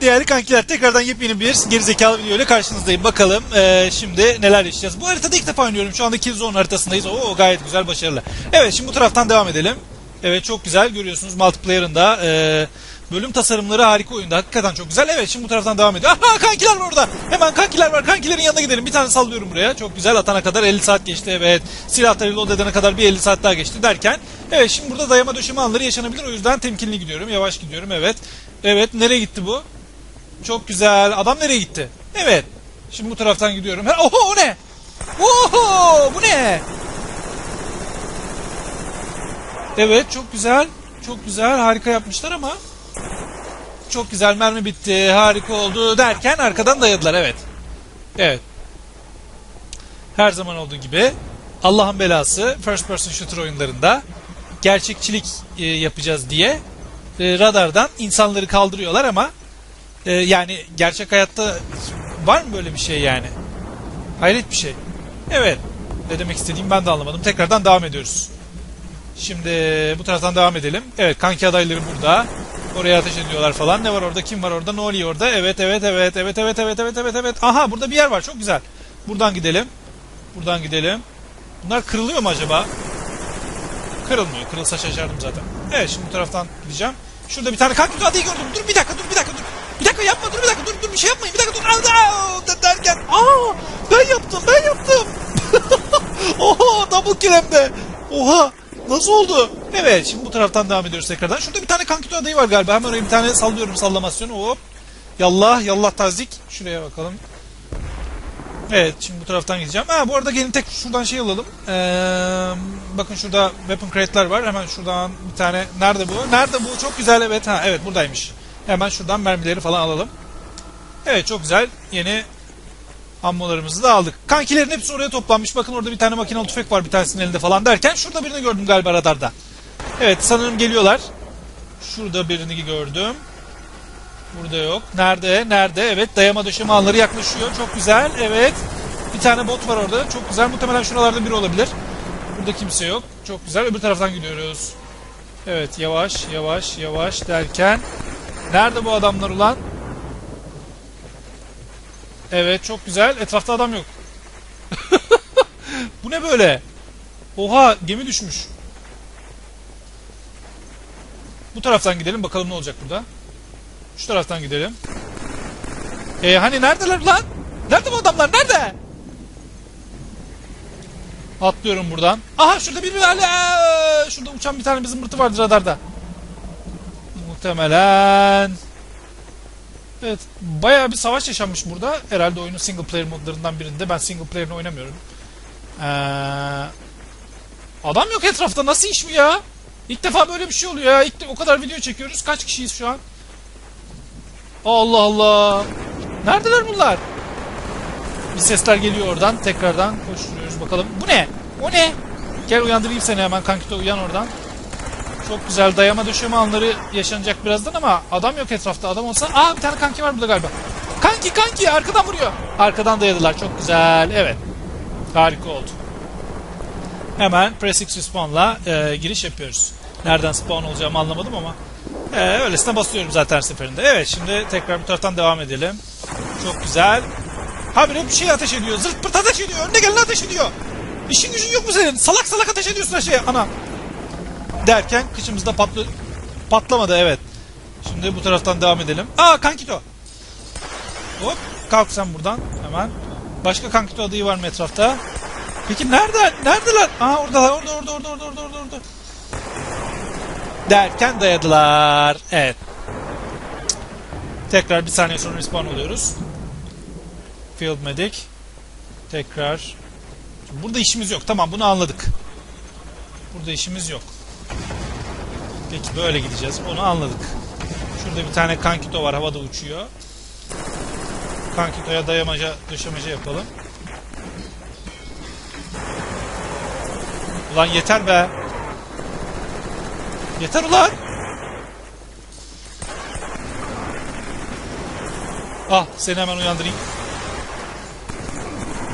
değerli kankiler tekrardan yepyeni bir gerizekalı video ile karşınızdayım. Bakalım eee, şimdi neler yaşayacağız. Bu haritada ilk defa oynuyorum. Şu anda Killzone haritasındayız. Oo gayet güzel başarılı. Evet şimdi bu taraftan devam edelim. Evet çok güzel görüyorsunuz multiplayer'ında eee, bölüm tasarımları harika oyunda. Hakikaten çok güzel. Evet şimdi bu taraftan devam ediyor. Aha kankiler var orada. Hemen kankiler var. Kankilerin yanına gidelim. Bir tane sallıyorum buraya. Çok güzel atana kadar 50 saat geçti. Evet silahları reload edene kadar bir 50 saat daha geçti derken. Evet şimdi burada dayama döşeme anları yaşanabilir. O yüzden temkinli gidiyorum. Yavaş gidiyorum. Evet. Evet nereye gitti bu? Çok güzel. Adam nereye gitti? Evet. Şimdi bu taraftan gidiyorum. Ha, Oho o ne? Oho bu ne? Evet çok güzel. Çok güzel. Harika yapmışlar ama çok güzel mermi bitti. Harika oldu derken arkadan dayadılar. Evet. Evet. Her zaman olduğu gibi Allah'ın belası first person shooter oyunlarında gerçekçilik e, yapacağız diye e, radardan insanları kaldırıyorlar ama e, yani gerçek hayatta var mı böyle bir şey yani? Hayret bir şey. Evet. Ne demek istediğimi ben de anlamadım. Tekrardan devam ediyoruz. Şimdi bu taraftan devam edelim. Evet kanki adayları burada. Oraya ateş ediyorlar falan. Ne var orada? Kim var orada? Ne oluyor orada? Evet evet evet evet evet evet evet evet evet. Aha burada bir yer var. Çok güzel. Buradan gidelim. Buradan gidelim. Bunlar kırılıyor mu acaba? Kırılmıyor. Kırılsa şaşardım zaten. Evet şimdi bu taraftan gideceğim. Şurada bir tane kanki adayı gördüm. Dur bir dakika dur bir dakika dur. Bir dakika yapma dur bir dakika dur dur bir şey yapmayın bir dakika dur. Aa, de- derken aa ben yaptım ben yaptım. Oha double kill hem de. Oha nasıl oldu? Evet şimdi bu taraftan devam ediyoruz tekrardan. Şurada bir tane kankito adayı var galiba. Hemen oraya bir tane sallıyorum sallamasyonu. Hop. Yallah yallah tazik. Şuraya bakalım. Evet şimdi bu taraftan gideceğim. Ha bu arada gelin tek şuradan şey alalım. Ee, bakın şurada weapon crate'ler var. Hemen şuradan bir tane. Nerede bu? Nerede bu? Çok güzel evet. Ha evet buradaymış. Hemen şuradan mermileri falan alalım. Evet çok güzel. Yeni ammolarımızı da aldık. Kankilerin hepsi oraya toplanmış. Bakın orada bir tane makinalı tüfek var bir tanesinin elinde falan derken şurada birini gördüm galiba radarda. Evet sanırım geliyorlar. Şurada birini gördüm. Burada yok. Nerede? Nerede? Evet dayama döşeme alanları yaklaşıyor. Çok güzel. Evet. Bir tane bot var orada. Çok güzel. Muhtemelen şuralarda biri olabilir. Burada kimse yok. Çok güzel. Öbür taraftan gidiyoruz. Evet yavaş yavaş yavaş derken. Nerede bu adamlar ulan? Evet çok güzel. Etrafta adam yok. bu ne böyle? Oha gemi düşmüş. Bu taraftan gidelim bakalım ne olacak burada. Şu taraftan gidelim. Ee, hani neredeler lan? Nerede bu adamlar? Nerede? Atlıyorum buradan. Aha şurada bir hala. Şurada uçan bir tane bir zımbırtı vardı radarda. Muhtemelen. Evet. Bayağı bir savaş yaşanmış burada. Herhalde oyunun single player modlarından birinde. Ben single player'ını oynamıyorum. Ee, adam yok etrafta. Nasıl iş bu ya? İlk defa böyle bir şey oluyor ya. İlk de, o kadar video çekiyoruz. Kaç kişiyiz şu an? Allah Allah. Neredeler bunlar? Bir sesler geliyor oradan. Tekrardan koşturuyoruz bakalım. Bu ne? O ne? Gel uyandırayım seni hemen kankito uyan oradan. Çok güzel dayama döşeme anları yaşanacak birazdan ama adam yok etrafta. Adam olsa... Aa bir tane kanki var burada galiba. Kanki kanki arkadan vuruyor. Arkadan dayadılar. Çok güzel. Evet. Harika oldu. Hemen Press X Respawn'la e, giriş yapıyoruz. Nereden spawn olacağımı anlamadım ama ee, öylesine basıyorum zaten seferinde. Evet şimdi tekrar bu taraftan devam edelim. Çok güzel. Habire bir şey ateş ediyor. Zırt pırt ateş ediyor. Önüne gelene ateş ediyor. İşin gücün yok mu senin? Salak salak ateş ediyorsun her şeye. Ana. Derken kıçımızda patlı... patlamadı evet. Şimdi bu taraftan devam edelim. Aa kankito. Hop kalk sen buradan hemen. Başka kankito adayı var mı etrafta? Peki nerede? Neredeler? Aa oradalar. Orada orada orada orada orada orada. Derken dayadılar. Evet. Tekrar bir saniye sonra respawn oluyoruz. Field Medic. Tekrar. Burada işimiz yok. Tamam bunu anladık. Burada işimiz yok. Peki böyle gideceğiz. Onu anladık. Şurada bir tane kankito var. Havada uçuyor. Kankito'ya dayamaca, döşemece yapalım. Ulan yeter be. Yeter ulan. Ah seni hemen uyandırayım.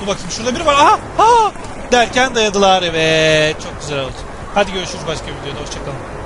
Dur bakayım şurada biri var. Aha! Ha! Derken dayadılar evet. Çok güzel oldu. Hadi görüşürüz başka videoda. Hoşçakalın.